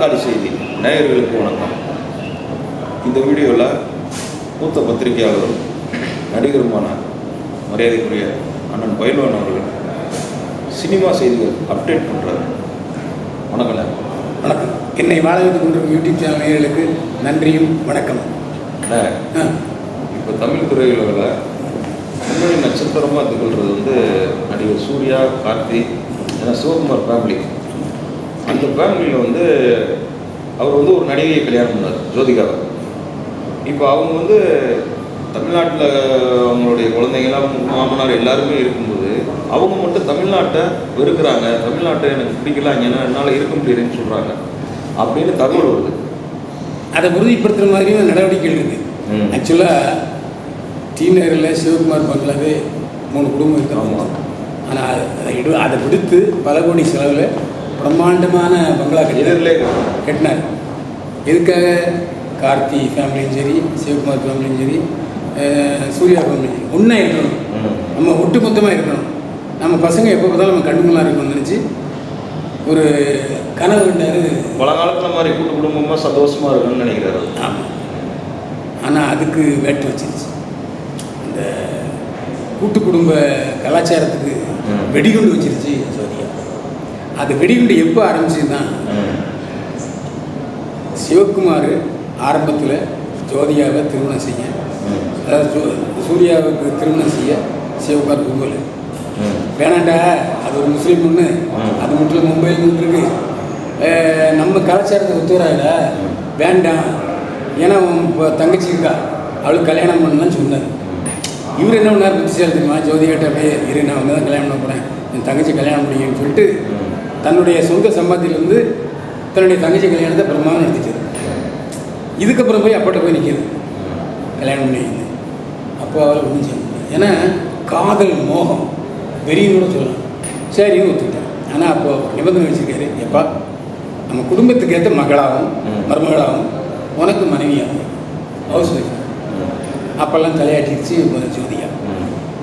நாற்காலி செய்தி. நேயர்களுக்கு வணக்கம். இந்த வீடியோவில் மூத்த பத்திரிகையாளரும் நடிகருமான மரியாதைக்குரிய அண்ணன் பயில்வான் அவர்கள் சினிமா செய்திகள் அப்டேட் பண்ணுறாரு வணக்கண்ணே வணக்கம். என்னை வாழ வைத்துக் கொண்டிருக்கும் யூடியூப் சேனல் நேயர்களுக்கு நன்றியும் வணக்கம் இப்போ தமிழ் துறைகளில் முன்னணி நட்சத்திரமாக திகழ்கிறது வந்து நடிகர் சூர்யா கார்த்தி ஏன்னா சிவகுமார் ஃபேமிலி அந்த ஃபேமிலியில் வந்து அவர் வந்து ஒரு நடிகையை கல்யாணம் பண்ணார் ஜோதிகாவை இப்போ அவங்க வந்து தமிழ்நாட்டில் அவங்களுடைய குழந்தைங்களாம் மாமனார் எல்லாருமே இருக்கும்போது அவங்க மட்டும் தமிழ்நாட்டை வெறுக்கிறாங்க. தமிழ்நாட்டை எனக்கு பிடிக்கல இங்கன்னா என்னால் இருக்க முடியலன்னு சொல்கிறாங்க அப்படின்னு தகவல் வருது. அதை உறுதிப்படுத்துகிற மாதிரியும் நடவடிக்கைகள் இருக்குது. ஆக்சுவலாக டி நகரில் சிவகுமார் பங்களாவே மூணு குடும்பம் இருக்கிறாங்க ஆனால் அதை இடு அதை விடுத்து பல கோடி செலவில் பிரம்மாண்டமான பங்களா கட்டி எதிரிலே கட்டினார். எதுக்காக? கார்த்தி ஃபேமிலியும் சரி சிவகுமார் ஃபேமிலியும் சரி சூர்யா ஃபேமிலியும் சரி. ஒன்றா இருக்கணும். நம்ம ஒட்டுமொத்தமாக இருக்கணும். நம்ம பசங்க எப்போ பார்த்தாலும் நம்ம கண்ணுங்களாக இருக்கணும்னு நினச்சி ஒரு கனவு கண்டாரு. பழங்காலத்தில் மாதிரி கூட்டு குடும்பமாக சந்தோஷமாக இருக்குன்னு நினைக்கிறாரு ஆமாம் ஆனால் அதுக்கு வேட்டு வச்சிருச்சு. அந்த கூட்டு குடும்ப கலாச்சாரத்துக்கு. வெடிகுண்டு வச்சிருச்சு சோதியா அது வெடிகுண்டு எப்போ ஆரம்பிச்சுன்னா சிவகுமார் ஆரம்பத்தில் ஜோதியாவை திருமணம் செய்ய அதாவது சூ- சூர்யாவுக்கு திருமணம் செய்ய சிவகுமார் கும்பல். வேணாண்டா அது ஒரு முஸ்லீம் பொண்ணு அது மட்டும் மும்பையில் நின்றுருக்கு நம்ம கலாச்சாரத்தை ஒத்து வேண்டாம். ஏன்னா இப்போ தங்கச்சி இருக்கா? அவளுக்கு கல்யாணம் பண்ணலாம்னு சொன்னார். இவர் என்ன பண்ணார் புத்திசாலி தெரியுமா? ஜோதிகிட்ட அப்படியே இரு நான் வந்து தான் கல்யாணம் பண்ண போகிறேன் என் தங்கச்சி கல்யாணம் பண்ணிங்கன்னு சொல்லிட்டு தன்னுடைய சொந்த சம்பாத்தியிலேருந்து தன்னுடைய தங்கச்சி கல்யாணத்தை பிரமாதம் நடத்திச்சு இதுக்கப்புறம் போய் அப்பாட்ட போய் நிற்கிது கல்யாணம் பண்ணி. அப்போ அவளை ஒன்றும் செய்ய முடியல. ஏன்னா காதல் மோகம். வெறின்னு கூட சொல்லலாம். சரின்னு ஒத்துக்கிட்டேன் ஆனால் அப்போ நிபந்தனை வச்சிருக்காரு. எப்பா நம்ம குடும்பத்துக்கு ஏற்ற மகளாகவும். மருமகளாகவும் உனக்கு மனைவியாகும் ஹவுஸ் ஒய்ஃப் அப்போல்லாம் தலையாட்டிடுச்சு ஜோதியா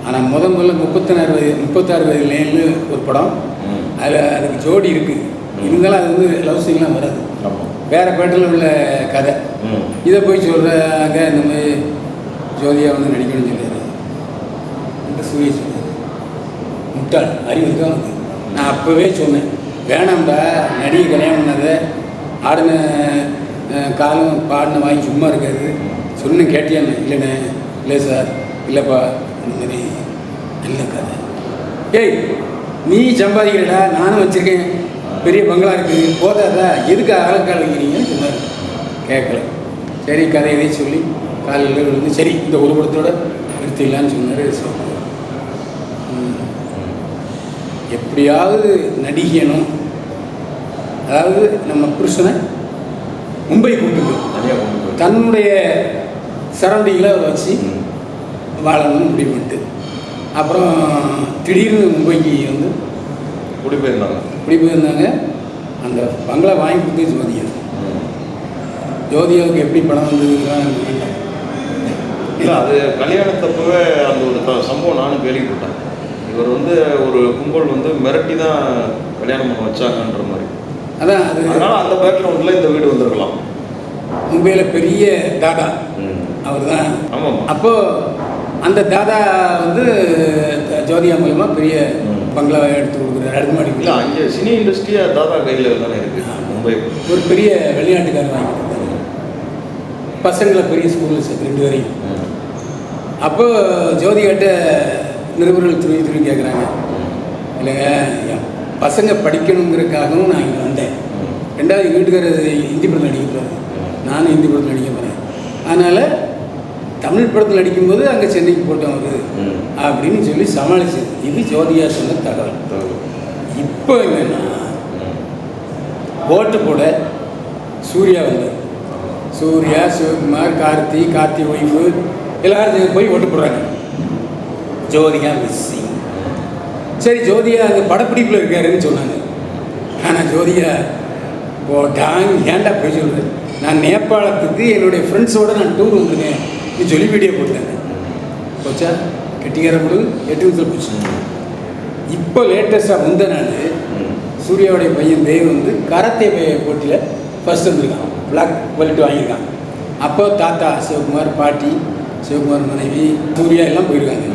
ஆனால் முத முதல்ல முப்பத்தாறு வயது முப்பத்தாறு வயது லேன்னு ஒரு படம். அதில் அதுக்கு ஜோடி இருக்குது இருந்தாலும் அது வந்து லவ் சீன்லாம் வராது. வேறு பேட்டில் உள்ள கதை. இதை போய் சொல்கிறாங்க இந்த மாதிரி ஜோதியா வந்து நடிக்கணும்னு சொல்லிடுறாரு இந்த சூரிய சொல்றாரு. முட்டாள் அறிவு இருக்கா உனக்கு? நான் அப்போவே சொன்னேன். வேணாம்டா நடிகை கல்யாணம் பண்ணாத. ஆடின காலம் பாடின வாங்கி சும்மா இருக்காது. சொன்னேன் கேட்டியான்னு இல்லைண்ணே இல்லை சார் இல்லைப்பா இந்த மாதிரி நல்ல கதை. ஏய் நீ சம்பாதிக்கிறடா நானும் வச்சுருக்கேன். பெரிய பங்களா இருக்குது போதாதா? எதுக்கு அழகால் வைக்கிறீங்கன்னு சொன்னார். கேட்கல. சரி கதையவே சொல்லி காலையில் விழுந்து சரி இந்த ஒரு படத்தோட நிறுத்திடலான்னு சொன்னார். எப்படியாவது நடிக்கணும் அதாவது நம்ம புருஷனை மும்பை கூட்டு தன்னுடைய சரௌண்டிங்கில் வச்சு. வாழணும்னு முடிவு பண்ணிட்டு. அப்புறம் திடீர்னு மும்பைக்கு வந்து குடி போயிருந்தாங்க குடி போயிருந்தாங்க அந்த பங்களா வாங்கி கொடுத்து ஜோதியா. ஜோதியாவுக்கு எப்படி பணம் வந்ததுலாம் இல்லை அது கல்யாணத்தப்பவே அந்த ஒரு சம்பவம் நானும் கேள்விப்பட்டேன். இவர் வந்து ஒரு கும்பல் வந்து மிரட்டி தான் கல்யாணம் பண்ண வச்சாங்கன்ற மாதிரி. அதான் அது அதனால அந்த பேக்ரவுண்டில் இந்த வீடு வந்திருக்கலாம். மும்பையில் பெரிய தாதா. அவர் தான் ஆமாம் அப்போது அந்த தாதா வந்து ஜோதியா மூலமாக பெரிய ம். பங்களாவை எடுத்து கொடுக்குறாரு அடுக்குமாடி இல்லை அங்கே சினி இண்டஸ்ட்ரியா தாதா கையில் தானே இருக்கு மும்பை. ஒரு பெரிய வெளிநாட்டுக்காரர் வாங்கி பசங்களை பெரிய ஸ்கூலில் சேர்த்து ரெண்டு வரையும் அப்போ ஜோதிகாட்ட நிருபர்கள் துருவி துருவி கேட்குறாங்க இல்லைங்க பசங்க படிக்கணுங்கிறதுக்காகவும் நான் இங்கே வந்தேன். ரெண்டாவது எங்கள் வீட்டுக்காரர் ஹிந்தி படத்தில் நடிக்க போகிறாரு நானும் ஹிந்தி படத்தில் நடிக்க போகிறேன் அதனால் தமிழ் படத்தில் நடிக்கும்போது அங்கே சென்னைக்கு போட்டோம் அவர் ம். அப்படின்னு சொல்லி சமாளிச்சது இது ஜோதியா சொன்ன தகவல். இப்போ என்னன்னா ஓட்டு போட சூர்யா வந்தார். சூர்யா சிவகுமார் கார்த்தி கார்த்தி ஒய்ஃபு எல்லாரும் போய் ஓட்டு போடுறாங்க. ஜோதிகா மிஸ்ஸிங் சரி ஜோதியா அந்த படப்பிடிப்பில் இருக்காருன்னு சொன்னாங்க. ஆனால் ஜோதியா போட்டாங்க ஏன்டா போய் சொல்கிறேன் நான் நேபாளத்துக்கு என்னுடைய ஃப்ரெண்ட்ஸோடு நான் டூர் வந்திருக்கேன் நீ சொல்லி வீடியோ போட்டாங்க போச்சா? கெட்டிக்கார முழு எட்டு விதத்தில் போச்சு. இப்போ லேட்டஸ்ட்டாக முந்த நாள் சூர்யாவுடைய பையன் தேவ் வந்து கரத்தே போட்டியில் ஃபஸ்ட் வந்திருக்கான். பிளாக் பெல்ட் வாங்கியிருக்கான். அப்போ தாத்தா சிவகுமார் பாட்டி சிவகுமார் மனைவி சூர்யா எல்லாம் போயிருக்காங்க.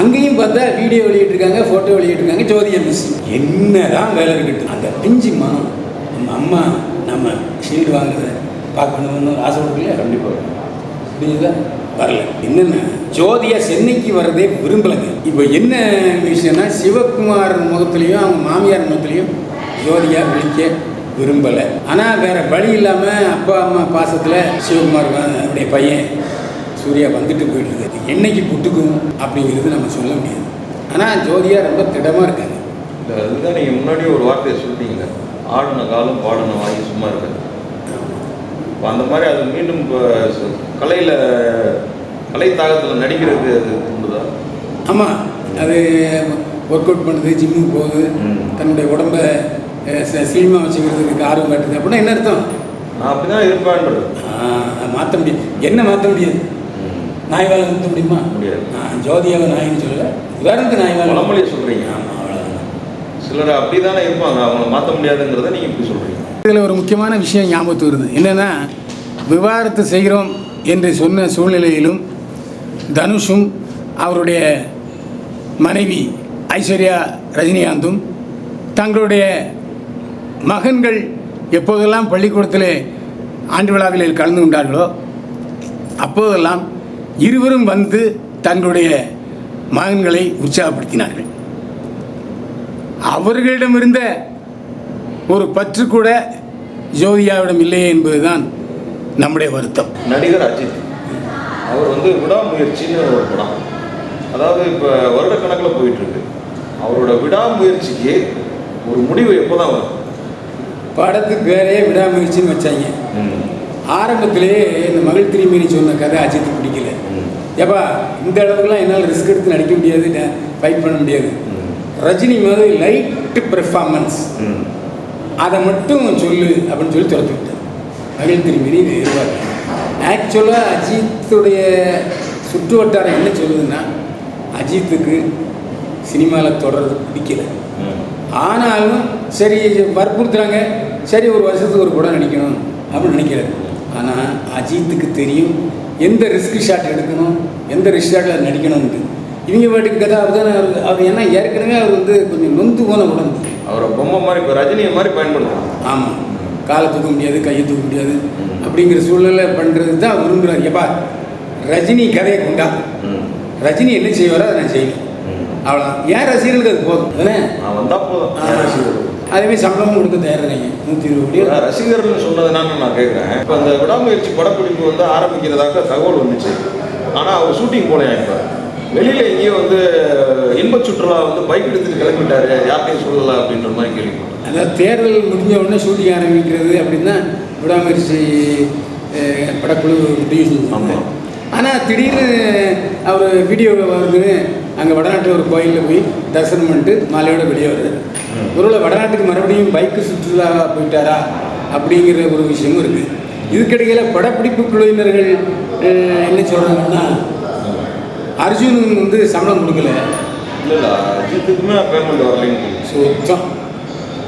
அங்கேயும் பார்த்தா வீடியோ வெளியிட்டிருக்காங்க ஃபோட்டோ வெளியிட்டிருக்காங்க ஜோதியா மிஸ் என்னதான் வேலை இருக்கட்டும் அந்த பிஞ்சு மனம் நம்ம அம்மா நம்ம ஷீல்டு வாங்குறத பார்க்கணும்னு ஒரு ஆசைப்படலையா கண்டிப்பாக புரியுதா வரல. என்னென்ன? ஜோதியா சென்னைக்கு வர்றதே விரும்பலைங்க. இப்போ என்ன விஷயம்னா சிவகுமார் முகத்துலேயும் அவங்க மாமியார் முகத்துலேயும் ஜோதியா விழிக்க விரும்பலை. ஆனால் வேற வழி இல்லாமல் அப்பா அம்மா பாசத்தில் சிவகுமார் அவருடைய பையன் சூர்யா வந்துட்டு போயிட்டு இருக்கு என்னைக்கு புட்டுக்கும் அப்படிங்கிறது நம்ம சொல்ல முடியாது. ஆனால் ஜோதியா ரொம்ப திடமாக இருக்காங்க. இல்லை அதுதான் நீங்கள் முன்னாடியே ஒரு வார்த்தையை சொல்லிட்டீங்க. ஆடின காலம் பாடின வாங்கி சும்மா இருக்காது இப்போ அந்த மாதிரி அது மீண்டும் இப்போ கலையில் கலை தாகத்தில் நடிக்கிறது அது தூண்டுதா ஆமாம் அது ஒர்க் அவுட் பண்ணுது ஜிம்முக்கு போகுது. தன்னுடைய உடம்ப சினிமா வச்சுக்கிறதுக்கு ஆர்வம் காட்டுது. அப்படின்னா என்ன அர்த்தம்? நான் அப்படி தான் இருப்பேன்றது மாற்ற முடியாது. என்ன மாற்ற முடியாது? நாய் வேலை மாற்ற முடியுமா முடியாது. நான் ஜோதியாவை நாயின்னு சொல்லலை. உதாரணத்துக்கு நாய் வேலை சொல்கிறீங்க ஆமாம் அவ்வளோதான் சிலர் அப்படி தானே இருப்பாங்க. அவங்கள மாற்ற முடியாதுங்கிறத நீங்கள் இப்படி சொல்கிறீங்க இதில் ஒரு முக்கியமான விஷயம் ஞாபகத்து வருது. என்னென்னா விவாகரத்து செய்கிறோம் என்று சொன்ன சூழ்நிலையிலும் தனுஷும் அவருடைய மனைவி ஐஸ்வர்யா ரஜினிகாந்தும் தங்களுடைய மகன்கள் எப்போதெல்லாம் பள்ளிக்கூடத்தில் ஆண்டு விழாவில் கலந்து கொண்டார்களோ அப்போதெல்லாம் இருவரும் வந்து தங்களுடைய மகன்களை உற்சாகப்படுத்தினார்கள். அவர்களிடம் இருந்த ஒரு பற்று கூட ஜோதியாவிடம் இல்லையே என்பதுதான் நம்முடைய வருத்தம். நடிகர் அஜித் அவர் வந்து விடாமுயற்சின்னு ஒரு படம். அதாவது இப்போ வருடக்கணக்கில் போயிட்டு இருக்கு அவரோட விடாமுயற்சிக்கு ஒரு முடிவு எப்போ தான் வரும்? படத்துக்கு பேரே விடாமுயற்சின்னு வச்சாங்க. ஆரம்பத்திலேயே இந்த மகள் திரும்பினி சொன்ன கதை அஜித் பிடிக்கல. ஏப்பா இந்த அளவுக்குலாம் என்னால் ரிஸ்க் எடுத்து நடிக்க முடியாது ஃபைட் பண்ண முடியாது. ரஜினி மாதிரி லைட்டு பெர்ஃபார்மன்ஸ் அதை மட்டும் சொல்லு அப்படின்னு சொல்லி துரத்து விட்டேன் மகிழ் இது எதிர்பார்க்க ஆக்சுவலாக அஜித்துடைய சுற்று வட்டாரம் என்ன சொல்லுதுன்னா அஜித்துக்கு சினிமாவில் தொடர்றது பிடிக்கல. ஆனாலும் சரி வற்புறுத்துறாங்க. சரி ஒரு வருஷத்துக்கு ஒரு படம் நடிக்கணும் அப்படின்னு நினைக்கிறாரு ஆனால் அஜித்துக்கு தெரியும் எந்த ரிஸ்க் ஷாட் எடுக்கணும் எந்த ரிஸ்க் ஷாட்டில் நடிக்கணும்னு இவங்க பாட்டுக்கு கதை அவர் தானே அவர் ஏன்னா ஏற்கனவே அவர் வந்து கொஞ்சம் நொந்து போன உடம்பு. அவரை பொம்மை மாதிரி இப்போ ரஜினியை மாதிரி பயன்படுத்தலாம் ஆமாம் காலை தூக்க முடியாது கையை தூக்க முடியாது. அப்படிங்கிற சூழ்நிலை பண்ணுறது தான் விரும்புகிறார் எப்பா ரஜினி கதையை கொண்டா. ரஜினி என்ன செய்வாரோ அதை நான் செய்வேன். அவ்வளோதான் ஏன் ரசிகர்களுக்கு அது போதும்? தானே வந்தால் போதும். அதேமாதிரி சம்பளமும் கொடுக்க தயாரிங்க நூற்றி இருபது கோடி. நான் ரசிகர்னு சொன்னதுனால நான் கேட்குறேன். இப்போ அந்த விடாமுயற்சி படப்பிடிப்பு வந்து ஆரம்பிக்கிறதாக தகவல் வந்துச்சு. ஆனால் அவர் ஷூட்டிங் போலையா இப்போ வெளியில் எங்கேயோ வந்து இன்ப சுற்றுலா வந்து பைக் எடுத்துட்டு கிளம்பிட்டாரு. யார்கிட்டையும் சொல்லலை அப்படின்ற மாதிரி கேள்விப்பட்டேன். அதாவது தேர்தல் முடிஞ்ச உடனே ஷூட்டிங் ஆரம்பிக்கிறது அப்படின்னா விடாமுயற்சி படக்குழு முடிவு செஞ்சாங்க. ஆனால் திடீர்னு அவர் வீடியோ வருதுன்னு அங்கே வடநாட்டில் ஒரு கோயிலில் போய் தரிசனம் பண்ணிட்டு மாலையோட வெளியே ம். ஒருவேளை வடநாட்டுக்கு மறுபடியும் பைக்கு சுற்றுலா போயிட்டாரா அப்படிங்கிற ஒரு விஷயமும் இருக்குது இதுக்கிடையில் படப்பிடிப்பு குழுவினர்கள் என்ன சொல்கிறாங்கன்னா அர்ஜுன் வந்து சம்பளம் கொடுக்கல. இல்லை இல்லை அஜித்துக்குமே பேமெண்ட் சுத்தம்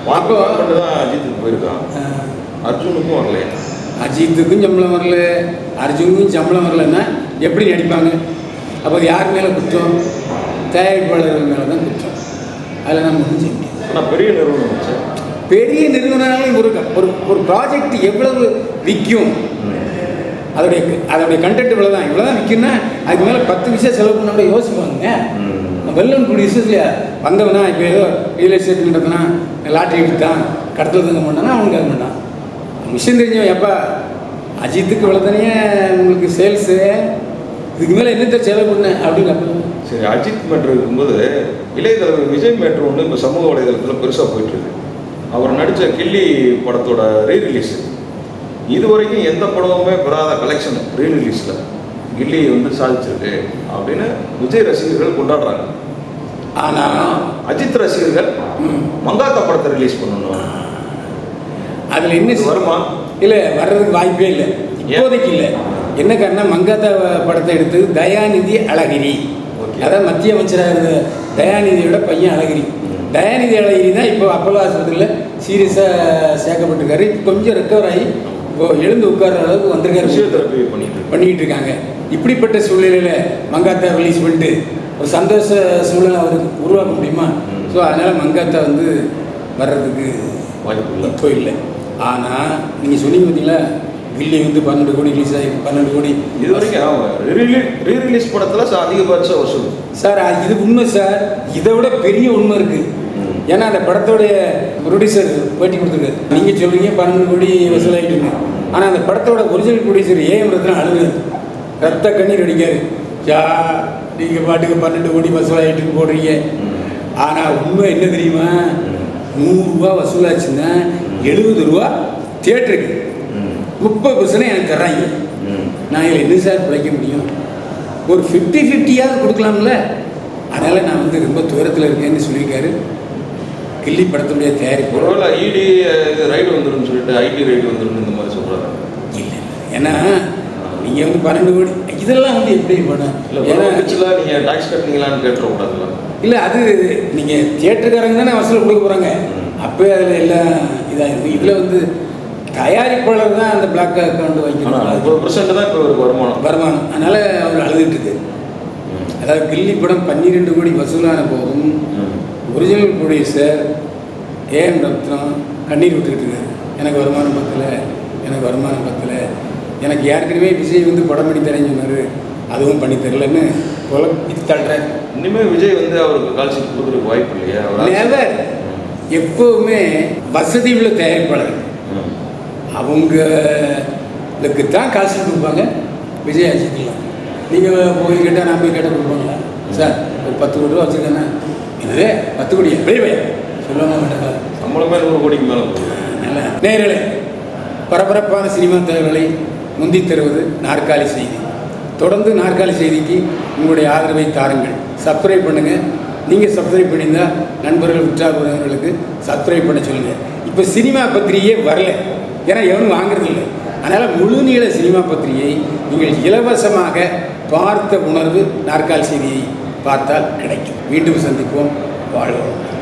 வாக்கு பேமெண்ட் தான் அஜித்துக்கு போயிருக்கான். அர்ஜுனுக்கும் வரலையா அஜித்துக்கும் சம்பளம் வரல. அர்ஜுனுக்கும் சம்பளம் வரலன்னா எப்படி நடிப்பாங்க? அப்போ யார் மேலே குற்றம்? தயாரிப்பாளர்கள் மேலே தான் குற்றம். அதில் நம்ம முடியாது ஆனால் பெரிய நிறுவனம் பெரிய நிறுவனங்களும் ஒரு ஒரு ஒரு ப்ராஜெக்ட் எவ்வளவு விற்கும் அதோடைய அதோடைய கண்டென்ட் இவ்வளோ தான் இவ்வளோ தான் விற்கும்னா அதுக்கு மேலே பத்து விஷயம் செலவு பண்ண கூட யோசிப்பாங்க. வெள்ளம் கூடிய விஷயத்துல வந்தவனா இப்போ ஏதோ ரியல் எஸ்டேட் நடத்தினா லாட்ரி எடுத்தான் கடத்தல் தங்க பண்ணானா அவனுக்கு அது பண்ணான் விஷயம் தெரிஞ்சவன் எப்பா அஜித்துக்கு இவ்வளோ தானே உங்களுக்கு சேல்ஸு இதுக்கு மேலே என்னத்த செலவு பண்ண? அப்படின்னு அப்போ சரி அஜித் மேட்ரு இருக்கும்போது இளைய தலைவர் விஜய் மேட்ரு ஒன்று இப்போ சமூக வலைதளத்தில் பெருசாக போயிட்டுருக்கு அவர் நடித்த கில்லி படத்தோட ரீ ரிலீஸ் இது வரைக்கும் எந்த படமுமே பெறாத கலெக்ஷன் ரீ ரிலீஸில் கில்லி வந்து சாதிச்சிருக்கு அப்படின்னு விஜய் ரசிகர்கள் கொண்டாடுறாங்க. ஆனால் அஜித் ரசிகர்கள் மங்காத்தா படத்தை ரிலீஸ் பண்ணணும். அதில் இது வருமா? இல்லை வர்றதுக்கு வாய்ப்பே இல்லை. இப்போதைக்கு இல்லை. என்ன காரணம் மங்காத்தா படத்தை எடுத்தது தயாநிதி அழகிரி. Okay. அதான் மத்திய அமைச்சராக இருந்த தயாநிதியோட பையன் அழகிரி. தயாநிதி அழகிரி தான் இப்போ அப்போலோ ஆஸ்பத்திரியில் சீரியஸாக சேர்க்கப்பட்டிருக்காரு. கொஞ்சம் ரெக்கவர் ஆகி எழுந்து உட்கார்ற அளவுக்கு வந்திருக்காரு. ஃபிசியோதெரப்பி பண்ணிட்டு. பண்ணிட்டு இருக்காங்க இப்படிப்பட்ட சூழ்நிலையில் மங்காத்தா ரிலீஸ் பண்ணிட்டு ஒரு சந்தோஷ சூழ்நிலை அவருக்கு உருவாக்க முடியுமா. ஸோ அதனால் மங்காத்தா வந்து வர்றதுக்கு வாய்ப்பு இல்லை. இப்போ இல்லை. ஆனால் நீங்கள் சொன்னீங்க பார்த்தீங்களா கில்லி வந்து பன்னெண்டு கோடி ரிலீஸ் ஆகிருக்கு பன்னெண்டு கோடி இது வரைக்கும் ரீ ரிலீஸ் படத்துல அதிகபட்ச வசூல். சார் இது உண்மை சார். இதை விட பெரிய உண்மை இருக்குது. ஏன்னா அந்த படத்தோடைய ப்ரொடியூசர் பேட்டி கொடுத்துருக்காரு. நீங்கள் சொல்கிறீங்க பன்னெண்டு கோடி வசூலாகிட்டு ஆனால் அந்த படத்தோட ஒரிஜினல் ப்ரொடியூசர் ஏஎம் ரத்னா அழுகுது ரத்த கண்ணீர் அடிக்காரு. யா நீங்கள் பாட்டுக்கு பன்னெண்டு கோடி வசூலாகிட்டுன்னு போடுறீங்க. ஆனால் உண்மை என்ன தெரியுமா? நூறுரூவா வசூலாச்சுன்னா எழுபது ரூபா தியேட்டருக்கு. முப்பது பர்சன்ட் எனக்கு தர்றாங்க. நான் இதில் என்ன சார் பிழைக்க முடியும்? ஒரு ஃபிஃப்டி ஃபிஃப்டியாவது கொடுக்கலாம்ல? அதனால் நான் வந்து ரொம்ப தூரத்தில் இருக்கேன்னு சொல்லியிருக்காரு. கில்லி படத்துடைய தயாரிப்பு. ஒருவேளை இடி இது ரைடு வந்துடும் சொல்லிட்டு ஐடி ரைடு வந்துடும் இந்த மாதிரி சொல்றாங்க. இல்லை ஏன்னா நீங்கள் வந்து பன்னெண்டு கோடி இதெல்லாம் வந்து எப்படி படம் இல்ல ஏன்னா வந்துச்சுல நீங்க டாக்ஸ் கட்டினீங்களான்னு கேட்டுறக்கூடாதுல்ல. இல்லை அது நீங்கள் தியேட்டருக்காரங்க தானே வசூல் கொடுக்க போகிறாங்க ம். அப்போயே அதில் எல்லாம் இதாக இருக்குது இதில் வந்து தயாரிப்பாளர் தான் அந்த பிளாக் அக்கௌண்ட் வைக்கணும் முப்பது பர்சன்ட் தான் இப்போ இவருக்கு வருமானம். வருமானம். அதனால் அவர் அழுதுட்டு இருக்கு. அதாவது கில்லி படம் பன்னிரெண்டு கோடி வசூலான போதும். ஒரிஜினல் ப்ரொடியூசர் ஏஎம் ரத்னம் கண்ணீர் விட்டுக்கிட்டு இருக்காரு எனக்கு வருமானம் பத்தல எனக்கு வருமானம் பத்தல. எனக்கு ஏற்கனவே விஜய் வந்து படம் பண்ணி தரேன்னு சொன்னார். அதுவும் பண்ணி தரலன்னு குழப்பி தள்ளுறாரு இனிமே விஜய் வந்து அவருக்கு கால் ஷீட் கொடுக்குறதுக்கு வாய்ப்பு இல்லையா? நெவர் எப்போவுமே வசதி உள்ள தயாரிப்பாளர். அவங்களுக்கு தான் காசு கொடுப்பாங்க. விஜய் அஜித்லாம் நீங்கள் போய் கேட்டால் நான் போய் கேட்டால் கொடுப்பாங்களா? சார் ஒரு பத்து கோடி ரூபா வச்சுருக்கேண்ணா இது பத்து கோடியா? வெளியே போய் சொல்லுவாங்க மாட்டாங்க சம்பளமே நூறு கோடிக்கு மேலே நல்ல நேரலை பரபரப்பான சினிமா தகவல்களை முந்தி தருவது நாற்காலி செய்தி. தொடர்ந்து நாற்காலி செய்திக்கு உங்களுடைய ஆதரவை தாருங்கள். சப்ஸ்கிரைப் பண்ணுங்கள் நீங்கள் சப்ஸ்கிரைப் பண்ணியிருந்தால் நண்பர்கள் உற்றார் உறவினர்களுக்கு சப்ஸ்கிரைப் பண்ண சொல்லுங்கள் இப்போ சினிமா பத்திரிகையே வரல. ஏன்னா எவனும் வாங்குறது இல்லை. அதனால் முழு நீள சினிமா பத்திரிகையை நீங்கள் இலவசமாக பார்த்த உணர்வு நாற்காலி செய்தியை பார்த்தால் கிடைக்கும். மீண்டும் சந்திப்போம். வாழ்வோம்